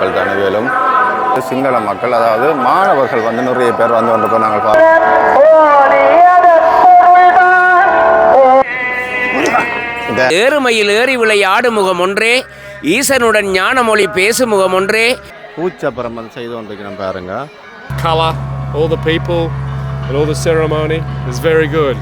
மக்கள் தானே வேலும். சிங்கள மக்கள் அதாவது மாணவர்கள் வந்து நிறைய பேர் வந்து கொண்டு நாங்கள் இந்த ஏறுமையில் ஏறி விளையாடு முகம் ஒன்றே ஈசனுடன் ஞானமொழி பேசு முகம் ஒன்றே. பூச்சப்பரம் வந்து செய்து கொண்டிருக்கிறோம் பாருங்க. Colour, all the people, and all the ceremony is very good.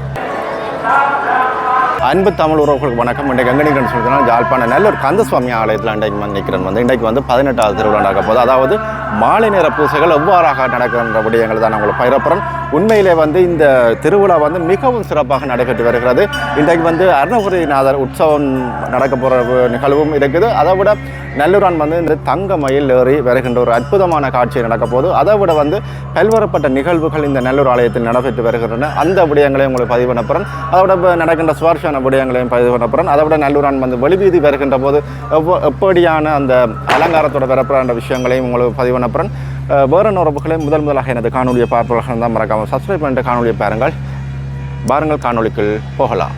அன்பு தமிழ் உறவுகளுக்கு வணக்கம். இன்றைக்கு எங்கே நிற்கிறேன்னு சொல்லிட்டுனா ஜாழ்ப்பாண நல்ல ஒரு கந்தசுவாமி ஆலயத்தில் இன்றைக்கு வந்து நிற்கிறேன் வந்து. இன்றைக்கு வந்து பதினெட்டாவது திருவிழா நடக்க போது அதாவது மாலை நேர பூசைகள் எவ்வாறாக நடக்கின்ற விடயங்கள் தான் உங்களுக்கு பயிரப்புறன் உண்மையிலே வந்து இந்த திருவிழா வந்து மிகவும் சிறப்பாக நடைபெற்று வருகிறது. இன்றைக்கு வந்து அருணபுரிநாதர் உற்சவம் நடக்க போகிற நிகழ்வும் இருக்குது. அதை விட நல்லூரான் வந்து இந்த தங்க மயில் ஏறி வருகின்ற ஒரு அற்புதமான காட்சி நடக்க போது அதை விட வந்து பல்வேறுபட்ட நிகழ்வுகள் இந்த நல்லூர் ஆலயத்தில் நடைபெற்று வருகின்றன. அந்த விடயங்களையும் உங்களுக்கு பதிவு பண்ணப்புறேன் அதை விட நடக்கின்ற சுவாரஸ்யம் சுவாரஸ்யமான விடயங்களையும் பதிவு பண்ணப்புறேன் அதை விட நல்லூரான் வந்து வெளிவீதி வருகின்ற போது எவ்வ- எப்படியான அந்த அலங்காரத்தோட வரப்புற விஷயங்களையும் உங்களுக்கு பதிவு பண்ண போகிறேன் வேறு உறவுகளை முதல் முதலாக எனது காணொலியை பார்ப்பவர்கள் தான் மறக்காமல் சப்ஸ்கிரைப் பண்ணிட்டு காணொலியை பாருங்கள். பாருங்கள் காணொளிக்குள் போகலாம்.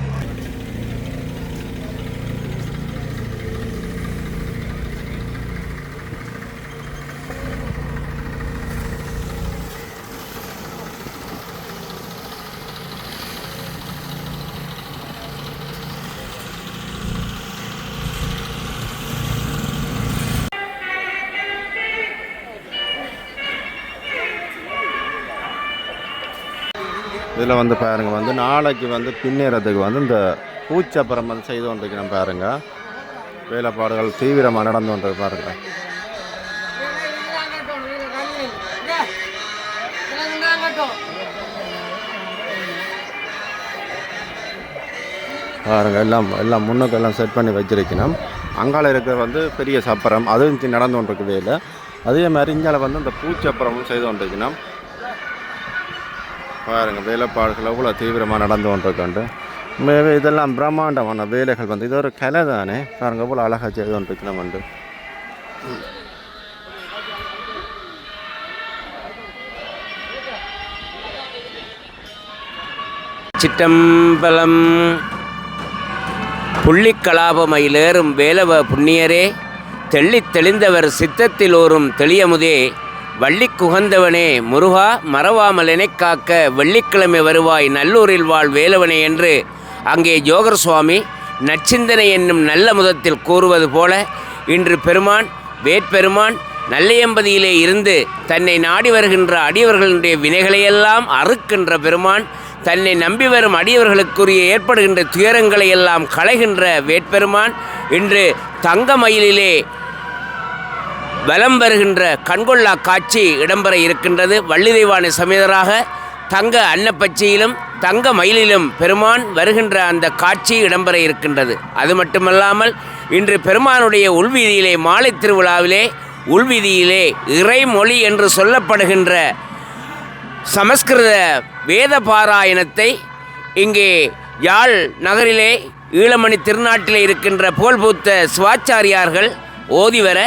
இதில் வந்து பாருங்க வந்து நாளைக்கு வந்து பின்னேறதுக்கு வந்து இந்த பூச்சப்பரம் வந்து செய்து கொண்டிருக்கிறோம் பாருங்கள் வேலைப்பாடுகள் தீவிரமாக நடந்து கொண்டு பாருங்க. பாருங்க எல்லாம் எல்லாம் முன்னுக்கு எல்லாம் செட் பண்ணி வச்சிருக்கணும் அங்கால இருக்கிற வந்து பெரிய சப்பரம் அதுவும் நடந்து கொண்டிருக்கு வேலை அதே மாதிரி இங்கால வந்து இந்த பூச்சப்பரமும் செய்து கொண்டிருக்கணும் பாருங்க வேலைப்பாடுகள் அவ்வளோ தீவிரமாக நடந்து கொண்டிருக்கண்டு உண்மையாகவே இதெல்லாம் பிரம்மாண்டமான வேலைகள் வந்து இது ஒரு கலை தானே? பாருங்கள் அவ்வளோ அழகாக செய்து கொண்டிருக்கணும் வந்து சிற்றம்பலம் புள்ளிக்கலாபமையிலேறும் வேலவ புண்ணியரே தெள்ளித் தெளிந்தவர் சித்தத்தில் ஓரும் தெளியமுதே வள்ளிக்குகந்தவனே முருகா மறவாமல் காக்க வெள்ளிக்கிழமை வருவாய் நல்லூரில் வாழ் வேலவனே என்று அங்கே ஜோகர் சுவாமி நச்சிந்தனை என்னும் நல்ல முதத்தில் கூறுவது போல இன்று பெருமான் வேட்பெருமான் நல்லையம்பதியிலே இருந்து தன்னை நாடி வருகின்ற அடியவர்களுடைய வினைகளையெல்லாம் அறுக்கின்ற பெருமான் தன்னை நம்பி வரும் அடியவர்களுக்குரிய ஏற்படுகின்ற துயரங்களை எல்லாம் களைகின்ற வேட்பெருமான் இன்று தங்க மயிலிலே வலம் வருகின்ற கண்கொள்ளா காட்சி இடம்பெற இருக்கின்றது. வள்ளி தெய்வானை சமேதராக தங்க அன்னப்பச்சியிலும் தங்க மயிலிலும் பெருமான் வருகின்ற அந்த காட்சி இடம்பெற இருக்கின்றது. அது மட்டுமல்லாமல் இன்று பெருமானுடைய உள்வீதியிலே மாலை திருவிழாவிலே உள்வீதியிலே இறைமொழி என்று சொல்லப்படுகின்ற சமஸ்கிருத வேத பாராயணத்தை இங்கே யாழ் நகரிலே ஈழமணி திருநாட்டிலே இருக்கின்ற புகழ்பூத்த சிவாச்சாரியார்கள் ஓதிவர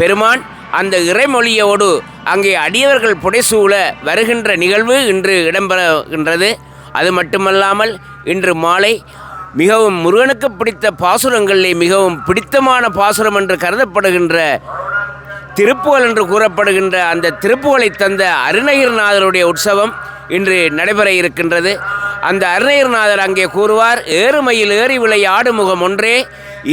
பெருமான் அந்த இறைமொழியோடு அங்கே அடியவர்கள் புடைசூழ வருகின்ற நிகழ்வு இன்று இடம்பெறுகின்றது. அது மட்டுமல்லாமல் இன்று மாலை மிகவும் முருகனுக்கு பிடித்த பாசுரங்களிலே மிகவும் பிடித்தமான பாசுரம் என்று கருதப்படுகின்ற திருப்புகழ் என்று கூறப்படுகின்ற அந்த திருப்புகழை தந்த அருணகிரிநாதருடைய உற்சவம் இன்று நடைபெற இருக்கின்றது. அந்த அருணகிரிநாதர் அங்கே கூறுவார் ஏறுமையில் ஏறி விளையாடு முகம் ஒன்றே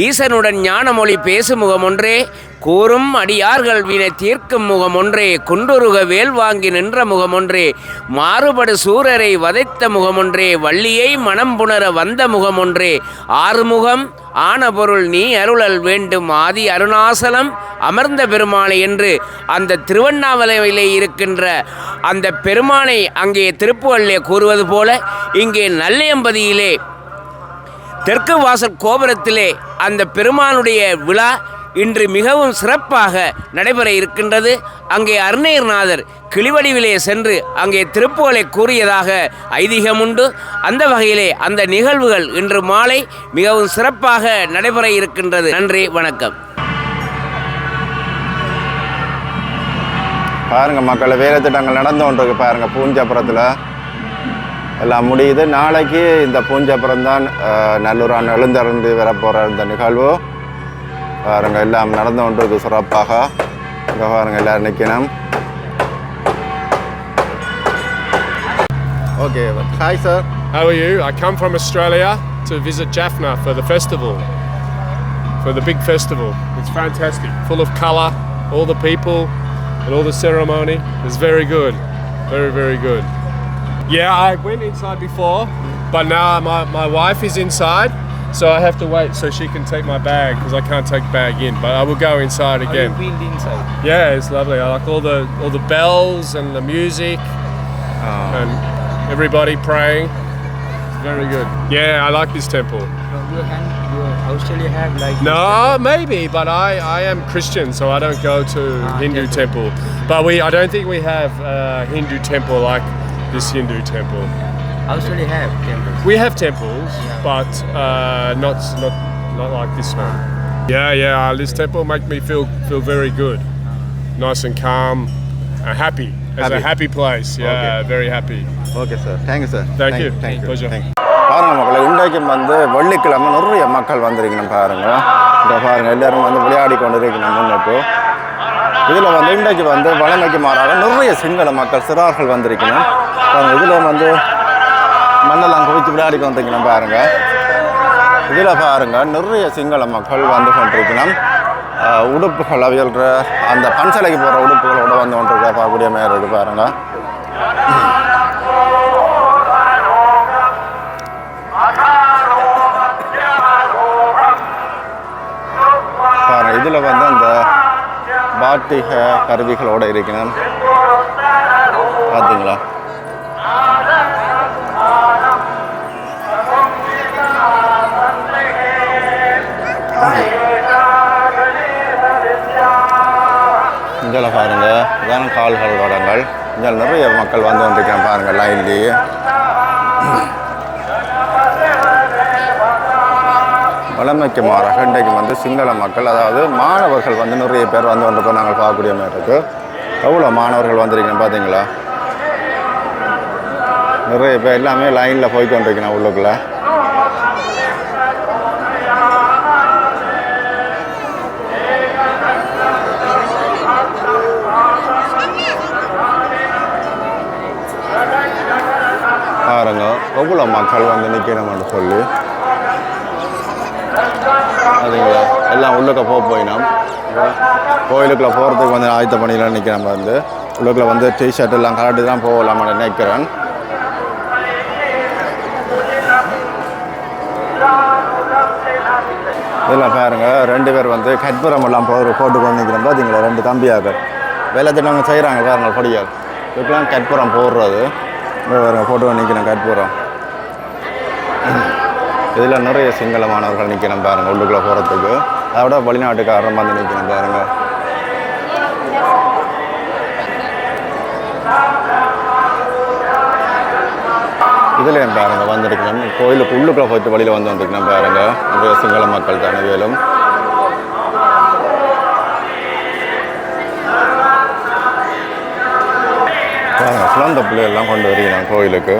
ஈசனுடன் ஞானமொழி பேசு முகம் ஒன்றே கூறும் அடியார்கள் வினை தீர்க்கும் முகமொன்றே குண்டுருக வேல் வாங்கி நின்ற முகமொன்றே மாறுபடு சூரரை வதைத்த முகமொன்றே வள்ளியை மனம் புணர வந்த முகமொன்றே ஆறுமுகம் ஆன பொருள் நீ அருளல் வேண்டும் ஆதி அருணாசலம் அமர்ந்த பெருமானை என்று அந்த திருவண்ணாமலையிலே இருக்கின்ற அந்த பெருமானை அங்கே திருப்புகழிலே கூறுவது போல இங்கே நல்லையம்பதியிலே தெற்கு வாசல் கோபுரத்திலே அந்த பெருமானுடைய விழா இன்று மிகவும் சிறப்பாக நடைபெற இருக்கின்றது. அங்கே அருணகிரிநாதர் கிளிவடிவிலே சென்று அங்கே திருப்புகளை கூறியதாக ஐதீகம் உண்டு. அந்த வகையிலே அந்த நிகழ்வுகள் இன்று மாலை மிகவும் சிறப்பாக நடைபெற இருக்கின்றது. நன்றி வணக்கம். பாருங்க மக்களை வேலை திட்டங்கள் நடந்து கொண்டிருக்கு பாருங்க பூஞ்சப்புறத்தில் எல்லாம் முடியுது. நாளைக்கு இந்த பூஞ்சப்புறம் தான் நல்லூரான் எழுந்தறிந்து வரப்போகிற இந்த நிகழ்வு. பாருங்க எல்லாம் நடந்து கொண்டிருக்கு சிறப்பாக இங்கே பாருங்க எல்லாரும் நிற்கணும் okay hi sir How are you? I come from Australia to visit Jaffna for the festival, for the big festival. It's fantastic, full of colour, all the people, and all the ceremony. It's very good, very very good. Yeah, I went inside before, but now my, my wife is inside, so I have to wait so she can take my bag because I can't take bag in. But I will go inside again. been inside. Yeah, it's lovely. I like all the all the bells and the music and everybody praying. It's very good. Yeah, I like this temple. You have, you Australia have like No, maybe, but I, I am Christian, so I don't go to Ah, Hindu temple. temple. But we I don't think we have a Hindu temple like this Hindu temple. Australia have temples. We have temples, but uh, not not not like this one. Yeah, yeah. uh, This temple make me feel feel very good, nice and calm, and happy. It's Happy. a happy place. Yeah, Okay. very happy. Okay sir thank you sir Thank you. Thank you Pleasure. பாருங்க மக்களை இன்றைக்கும் வந்து வெள்ளிக்கிழமை நிறைய மக்கள் வந்திருக்கணும் பாருங்க இங்கே பாருங்க எல்லாரும் வந்து விளையாடி கொண்டு இருக்கணும் முன்னிட்டு இதில் வந்து இன்றைக்கு வந்து வளமைக்கு மாறாக நிறைய சிங்கள மக்கள் சிறார்கள் வந்திருக்கணும் பாருங்க இதில் வந்து மண்ணெல்லாம் குவிச்சு விளையாடி கொண்டிருக்கணும் பாருங்க. இதில் பாருங்க நிறைய சிங்கள மக்கள் வந்து கொண்டிருக்கணும் உடுப்புகள் அவியல்ற அந்த பன்சலைக்கு போகிற உடுப்புகளோட வந்து கொண்டிருக்க பார்க்கக்கூடிய மாதிரி இருக்குது பாருங்க. பாருங்கள் இதில் வந்து அந்த பாட்டிக கருவிகளோட இருக்கணும் பார்த்தீங்களா பாருங்க கால்கள் வடங்கள். இதில் நிறைய மக்கள் வந்து வந்திருக்கேன் பாருங்கள் லைன்லேயே வளமைக்கு மாறாக இன்றைக்கு வந்து சிங்கள மக்கள் அதாவது மாணவர்கள் வந்து நிறைய பேர் வந்து கொண்டு நாங்கள் பார்க்கக்கூடிய மாதிரி இருக்குது எவ்வளோ மாணவர்கள் வந்திருக்கீங்க பார்த்தீங்களா நிறைய பேர் எல்லாமே லைனில் போய் கொண்டிருக்கணும் உள்ளுக்குள்ளே பாருங்க எவ்வளோ மக்கள் வந்து நிற்கிறோம்னு சொல்லி. அதுங்களா எல்லாம் உள்ளுக்க போக போயினோம். கோயிலுக்குள்ள போகிறதுக்கு வந்து ஆயத்த பணியில் நிற்கிறோம் வந்து. உள்ளுக்குள்ள வந்து டிஷர்ட் எல்லாம் கலட்டி தான் போகலாம்னு நினைக்கிறேன். இதில் பாருங்க ரெண்டு பேர் வந்து கட்புரம் எல்லாம் போகிற போட்டு கொண்டு நிற்கிறோம் பார்த்தீங்களா ரெண்டு தம்பியாக வேலை திட்டவங்க செய்கிறாங்க பாருங்கள் பொடியாக இதுக்கெல்லாம் கட்புரம் போடுறது. இங்க பாருங்க போட்டு நிற்கிறேன் கற்பூரம். இதில் நிறைய சிங்கள மாணவர்கள் நிற்கிறேன் பாருங்கள் உள்ளுக்குள்ளே போகிறதுக்கு அதை விட வெளிநாட்டுக்காரரும் வந்து நிற்கிறேன் இதில் இதுலேயும் பாருங்கள் வந்திருக்கிறேன் கோயிலுக்கு உள்ளுக்குள்ளே போய்த்து வழியில் வந்து வந்திருக்கிறேன் பாருங்கள் நிறைய சிங்கள மக்கள் தானே வேலும் பாருங்க குழந்தை பிள்ளைகள்லாம் கொண்டு வருகிறேன் கோயிலுக்கு.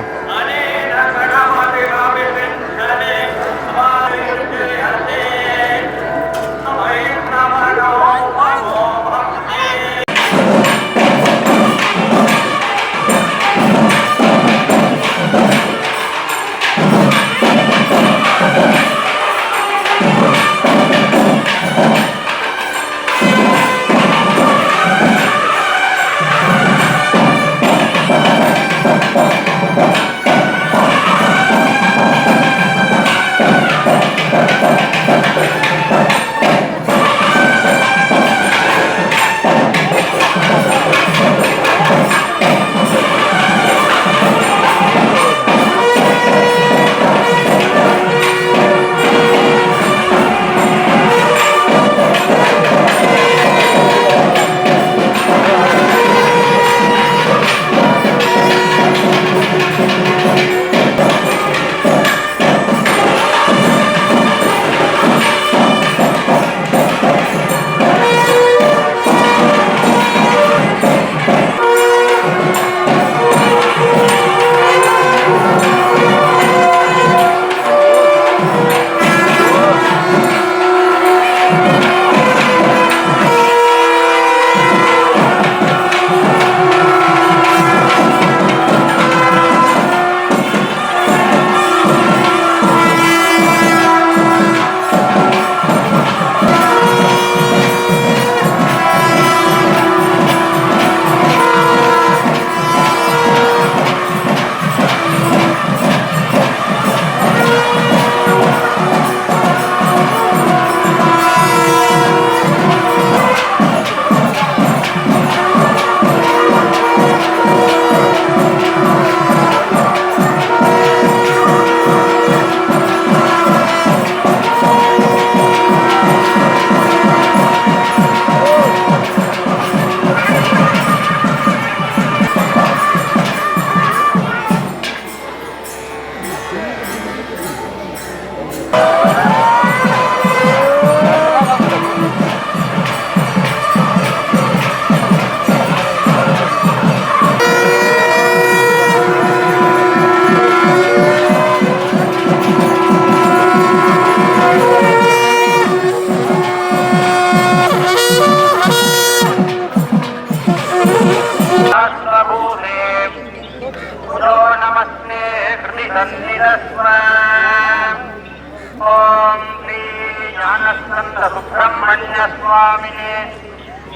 ज्ञानस्कन्दसुब्रह्मण्यस्वामिने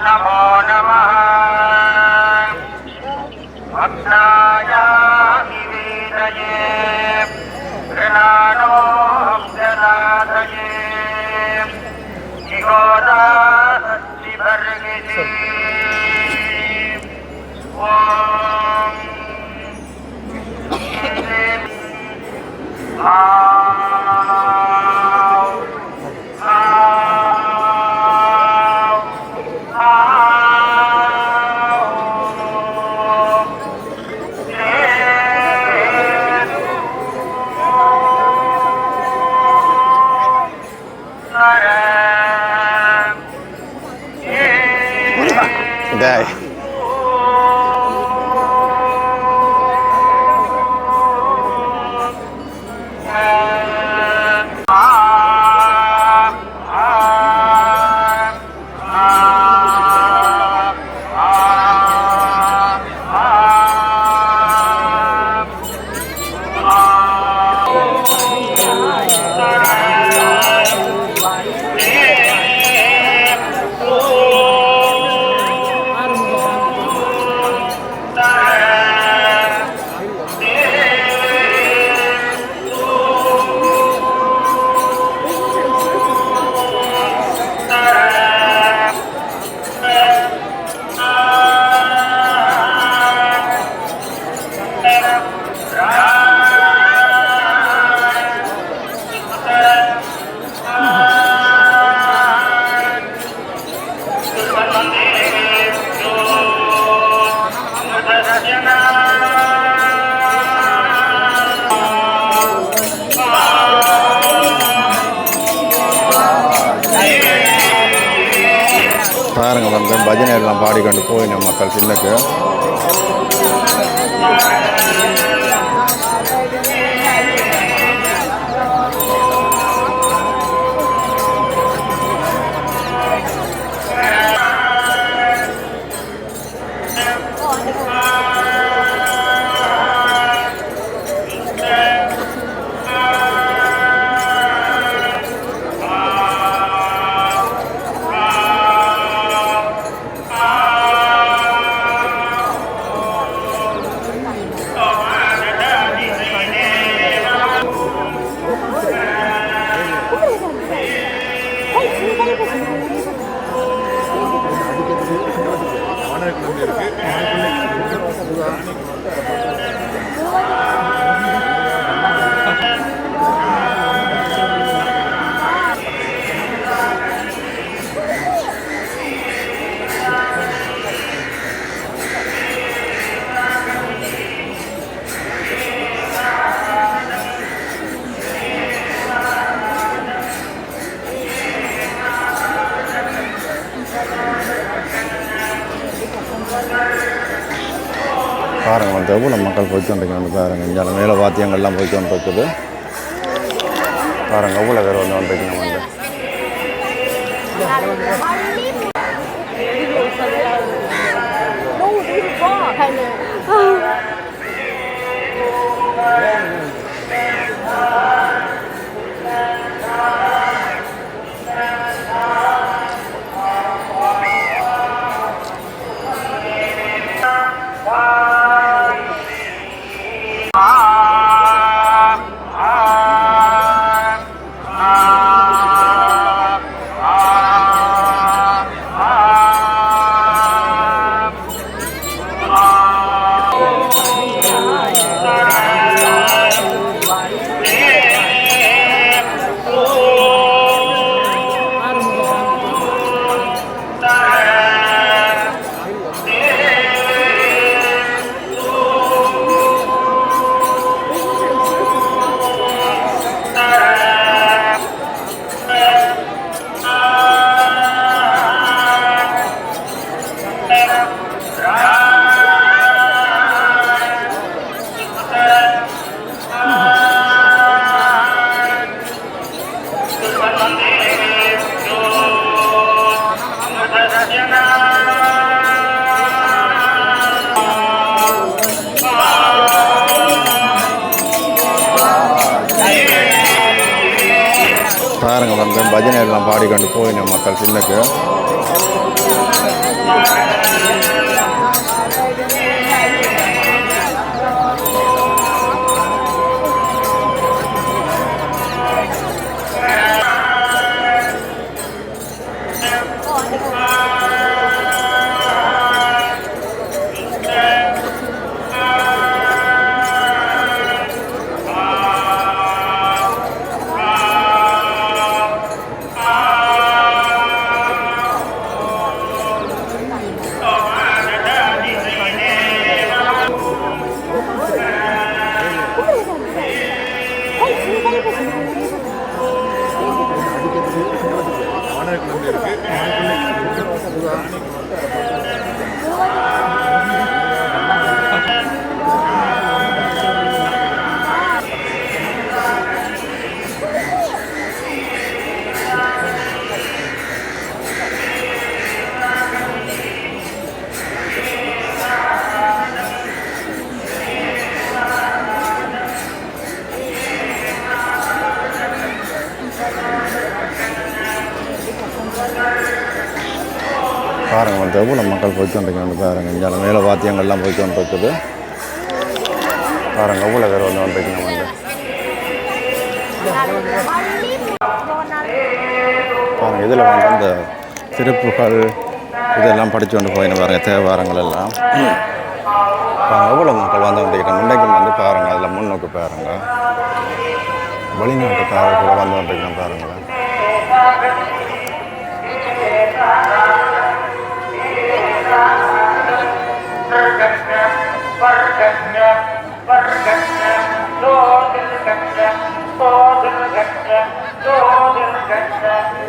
नमो பாருங்க மக்கள் போய்க்கொண்டிருக்காங்க பாருங்கள் இங்கே மேலே வாத்தியங்கள்லாம் போய்க்கொண்டு இருக்குது பாருங்க எவ்வளோ பேர் வந்து வந்துருக்கீங்க வந்து போயினோம் பாருங்கள் பாருங்க வந்து எவ்வளோ மக்கள் போய்க்கொண்டிருக்காங்க பாருங்க. இங்கே மேலே வாத்தியங்கள்லாம் போய்க்கொண்டு இருக்குது பாருங்க எவ்வளோ பேர் வந்து வந்துருக்கீங்க வந்து. பாருங்க இதில் வந்து இந்த திருப்புகள் இதெல்லாம் படித்து கொண்டு போயின்னு பாருங்க தேவாரங்கள் எல்லாம் பாருங்க எவ்வளோ மக்கள் வந்து கொண்டிருக்கிறோம் இன்றைக்கும் வந்து பாருங்கள் அதில் முன்னோக்கு பாருங்கள் வெளிநாட்டுக்காரர் கூட வந்து கொண்டிருக்கிறோம் பாருங்களேன் முன்னுக்கு